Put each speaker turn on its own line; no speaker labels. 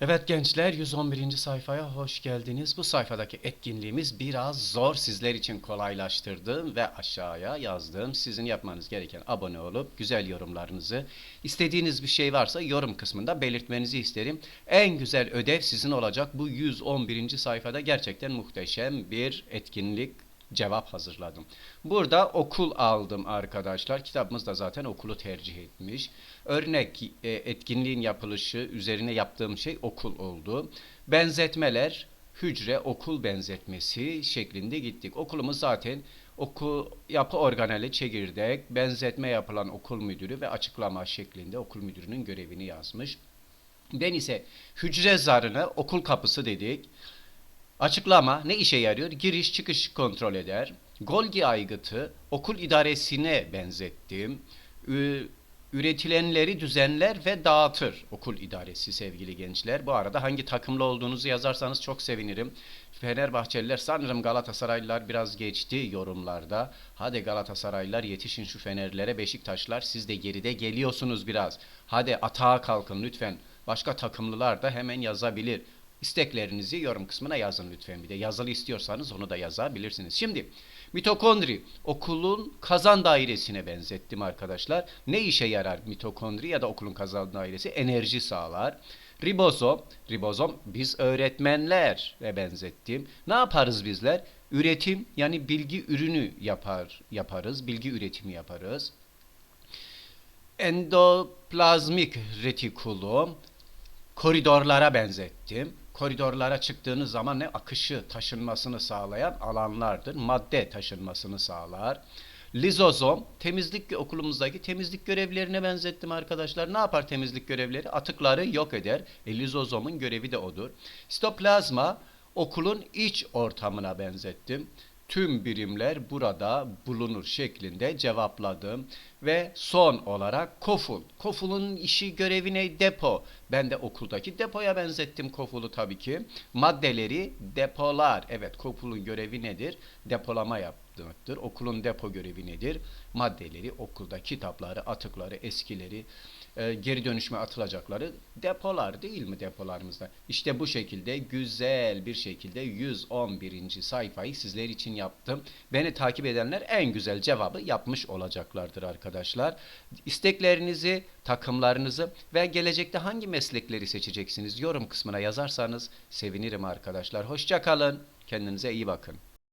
Evet gençler 111. sayfaya hoş geldiniz. Bu sayfadaki etkinliğimiz biraz zor sizler için kolaylaştırdım ve aşağıya yazdım. Sizin yapmanız gereken abone olup güzel yorumlarınızı istediğiniz bir şey varsa yorum kısmında belirtmenizi isterim. En güzel ödev sizin olacak. Bu 111. sayfada gerçekten muhteşem bir etkinlik cevap hazırladım. Burada okul aldım arkadaşlar. Kitabımız da zaten okulu tercih etmiş. Örnek e, etkinliğin yapılışı üzerine yaptığım şey okul oldu. Benzetmeler, hücre, okul benzetmesi şeklinde gittik. Okulumuz zaten okul yapı organeli çekirdek, benzetme yapılan okul müdürü ve açıklama şeklinde okul müdürünün görevini yazmış. Ben ise hücre zarını okul kapısı dedik. Açıklama ne işe yarıyor? Giriş çıkış kontrol eder. Golgi aygıtı okul idaresine benzettim. Üretilenleri düzenler ve dağıtır okul idaresi sevgili gençler. Bu arada hangi takımlı olduğunuzu yazarsanız çok sevinirim. Fenerbahçeliler sanırım Galatasaraylılar biraz geçti yorumlarda. Hadi Galatasaraylılar yetişin şu Fenerlere Beşiktaşlar siz de geride geliyorsunuz biraz. Hadi atağa kalkın lütfen. Başka takımlılar da hemen yazabilir. İsteklerinizi yorum kısmına yazın lütfen. Bir de yazılı istiyorsanız onu da yazabilirsiniz. Şimdi mitokondri okulun kazan dairesine benzettim arkadaşlar. Ne işe yarar mitokondri ya da okulun kazan dairesi? Enerji sağlar. Ribozom, ribozom biz öğretmenlere benzettim. Ne yaparız bizler? Üretim yani bilgi ürünü yapar yaparız. Bilgi üretimi yaparız. Endoplazmik retikulum koridorlara benzettim. Koridorlara çıktığınız zaman ne akışı taşınmasını sağlayan alanlardır. Madde taşınmasını sağlar. Lizozom temizlik okulumuzdaki temizlik görevlerine benzettim arkadaşlar. Ne yapar temizlik görevleri? Atıkları yok eder. E, lizozomun görevi de odur. Sitoplazma okulun iç ortamına benzettim tüm birimler burada bulunur şeklinde cevapladım. Ve son olarak koful. Kofulun işi görevi ne? Depo. Ben de okuldaki depoya benzettim kofulu tabii ki. Maddeleri depolar. Evet kofulun görevi nedir? Depolama yapmaktır. Okulun depo görevi nedir? Maddeleri okulda kitapları, atıkları, eskileri, e, geri dönüşme atılacakları depolar değil mi depolarımızda? İşte bu şekilde güzel bir şekilde 111. sayfayı sizler için yaptım. Beni takip edenler en güzel cevabı yapmış olacaklardır arkadaşlar. İsteklerinizi, takımlarınızı ve gelecekte hangi meslekleri seçeceksiniz yorum kısmına yazarsanız sevinirim arkadaşlar. Hoşça kalın. Kendinize iyi bakın.